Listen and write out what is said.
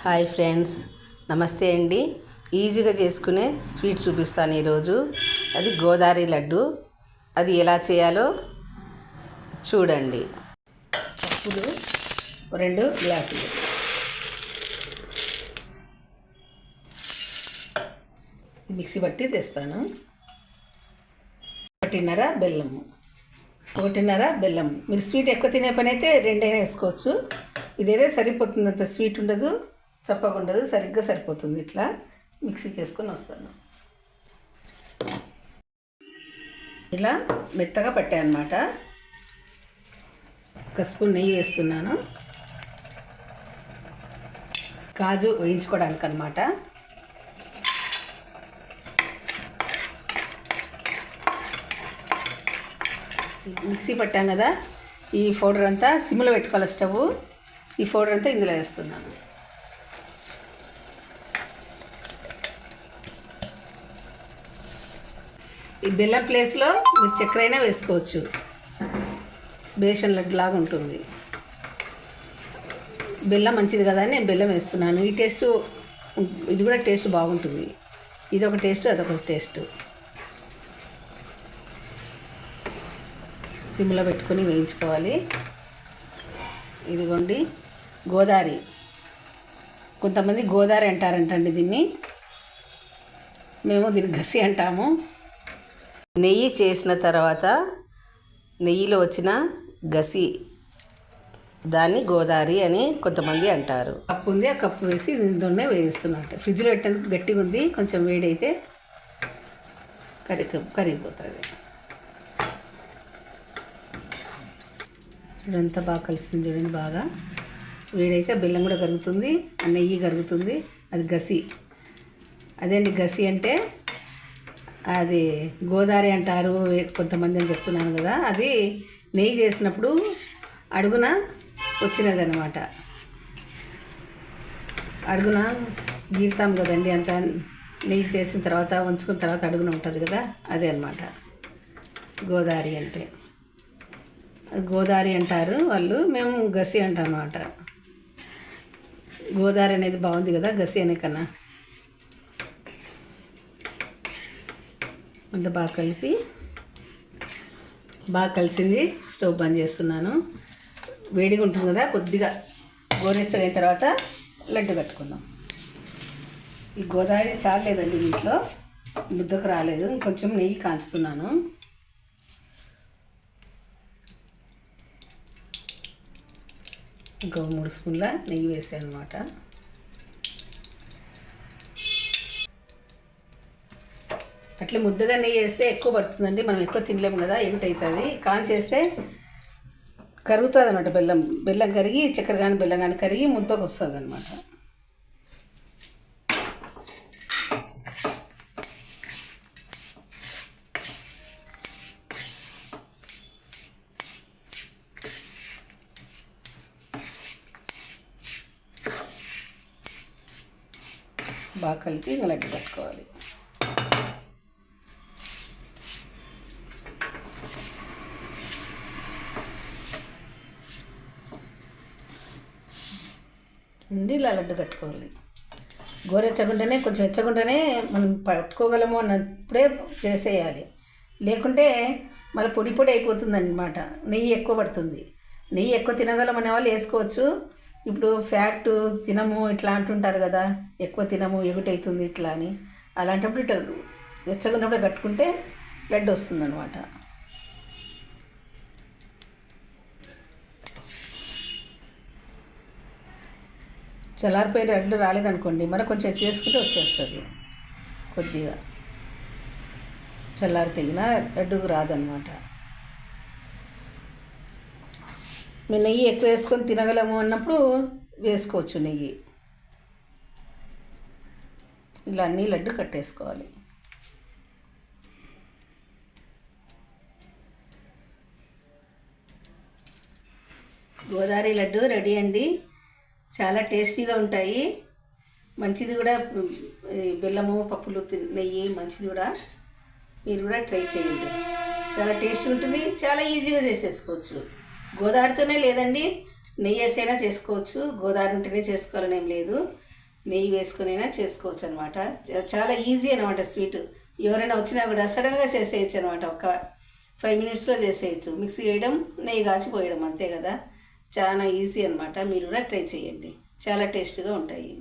Hi friends నమస్తే అండి. ఈజీగా చేసుకునే స్వీట్ చూపిస్తాను ఈరోజు. అది గోదావరి లడ్డు. అది ఎలా చేయాలో చూడండి. పప్పులు రెండు గ్లాసులు. మిక్సీ పట్టి తెస్తాను. ఒకటిన్నర బెల్లము. ఒకటిన్నర బెల్లం మీరు స్వీట్ ఎక్కువ తినే పని అయితే రెండైనా వేసుకోవచ్చు. ఇదేదో సరిపోతుంది అంత స్వీట్ ఉండదు. చప్పగా ఉండదు సరిగ్గా సరిపోతుంది. ఇట్లా మిక్సీకి వేసుకొని వస్తాను. ఇలా మెత్తగా పట్టాయన్నమాట ఒక స్పూన్ నెయ్యి వేస్తున్నాను. కాజు వేయించుకోవడానికి అనమాట మిక్సీ పట్టాం కదా ఈ పౌడర్ అంతా సిమ్లో పెట్టుకోవాలి స్టవ్. ఈ పౌడర్ అంతా ఇందులో వేస్తున్నాను. ఈ బెల్లం ప్లేస్లో మీరు చక్కెర అయినా వేసుకోవచ్చు. బేషన్ లడ్డు లాగా ఉంటుంది. బెల్లం మంచిది కదా అని నేను బెల్లం వేస్తున్నాను. ఈ టేస్ట్ ఇది కూడా టేస్ట్ బాగుంటుంది. ఇది ఒక టేస్ట్ అదొక టేస్ట్. సిమ్లో పెట్టుకొని వేయించుకోవాలి. ఇదిగోండి గోదావరి కొంతమంది గోదావరి అంటారంటండి దీన్ని. మేము దీన్ని గసి అంటాము. నెయ్యి చేసిన తర్వాత నెయ్యిలో వచ్చిన గసి దాన్ని గోదావరి అని కొంతమంది అంటారు. కప్పు ఉంది ఆ కప్పు వేసి దీంట్లోనే వేయిస్తున్నట్టు ఫ్రిడ్జ్లో పెట్టేందుకు గట్టిగా ఉంది కొంచెం వేడైతే కరిగి కరిగిపోతుంది. ఇదంతా బాగా కలిసింది చూడండి బాగా. వేడైతే బెల్లం కూడా కరుగుతుంది నెయ్యి కరుగుతుంది అది గసి. అదే అండి గసి అంటే అది గోదావరి అంటారు కొంతమంది అని చెప్తున్నాను కదా అది నెయ్యి చేసినప్పుడు అడుగున వచ్చినది అనమాట అడుగున గీరుతాం కదండి అంత నెయ్యి చేసిన తర్వాత ఉంచుకున్న తర్వాత అడుగున ఉంటుంది కదా అదే అనమాట గోదావరి అంటే. గోదారి గోదావరి అంటారు వాళ్ళు మేము గసి అంటాం అనమాట గోదావరి అనేది బాగుంది కదా గసి అనే కన్నా. అంత బాగా కలిపి బాగా కలిసింది. స్టవ్ బంద్ చేస్తున్నాను. వేడిగా ఉంటుంది కదా కొద్దిగా గోరెచ్చగైన తర్వాత లడ్డు కట్టుకుందాం. ఈ గోదావరి చాలేదండి దీంట్లో ముద్దకు రాలేదు. కొంచెం నెయ్యి కాంచుతున్నాను. ఇంకో మూడు స్పూన్ల నెయ్యి వేసాను అనమాట అట్లా ముద్దగా నెయ్యి వేస్తే ఎక్కువ పడుతుందండి. మనం ఎక్కువ తినలేము కదా అవుతుంది కాన్ చేస్తే కరుగుతుంది అనమాట బెల్లం. బెల్లం కరిగి చక్కెర కానీ బెల్లం కానీ కరిగి ముద్దకు వస్తుంది అనమాట బాగా కలిపి ఇంకా లడ్డు కట్టుకోవాలి ఉండి ఇలా లడ్డు కట్టుకోవాలి గోరెచ్చకుంటేనే కొంచెం వెచ్చగుంటేనే మనం పట్టుకోగలము అన్నప్పుడే చేసేయాలి. లేకుంటే మళ్ళీ పొడి పొడి అయిపోతుందన్నమాట. నెయ్యి ఎక్కువ పడుతుంది. నెయ్యి ఎక్కువ తినగలం అనే వాళ్ళు వేసుకోవచ్చు. ఇప్పుడు ఫ్యాక్ట్ తినము ఇట్లా అంటుంటారు కదా ఎక్కువ తినము ఎగుటవుతుంది ఇట్లా అని. అలాంటప్పుడు ఇట్లా వెచ్చగున్నప్పుడే కట్టుకుంటే లడ్డు వస్తుంది చల్లారిపోయిన లడ్డు రాలేదనుకోండి మరి కొంచెం చేసుకుంటే వచ్చేస్తుంది. కొద్దిగా. చల్లారి తెగిన లడ్డుకు రాదనమాట. మేము నెయ్యి ఎక్కువ వేసుకొని తినగలము అన్నప్పుడు వేసుకోవచ్చు నెయ్యి. ఇలా అన్నీ లడ్డు కట్టేసుకోవాలి. గోదావరి లడ్డు రెడీ అండి. చాలా టేస్టీగా ఉంటాయి. మంచిది కూడా బెల్లము పప్పులు నెయ్యి మంచిది కూడా. మీరు కూడా ట్రై చేయండి. చాలా టేస్ట్ ఉంటుంది. చాలా ఈజీగా చేసేసుకోవచ్చు. గోదావరితోనే లేదండి. నెయ్యి వేసైనా చేసుకోవచ్చు. గోదావరి ఉంటేనే చేసుకోవాలని ఏం లేదు. నెయ్యి వేసుకునైనా చేసుకోవచ్చు అనమాట చాలా ఈజీ అనమాట స్వీట్. ఎవరైనా వచ్చినా కూడా సడన్గా చేసేయచ్చు అనమాట ఒక ఫైవ్ మినిట్స్లో చేసేయచ్చు. మిక్సీ వేయడం నెయ్యి కాచిపోయడం అంతే కదా. చాలా ఈజీ అనమాట మీరు కూడా ట్రై చేయండి. చాలా టేస్ట్గా ఉంటాయి.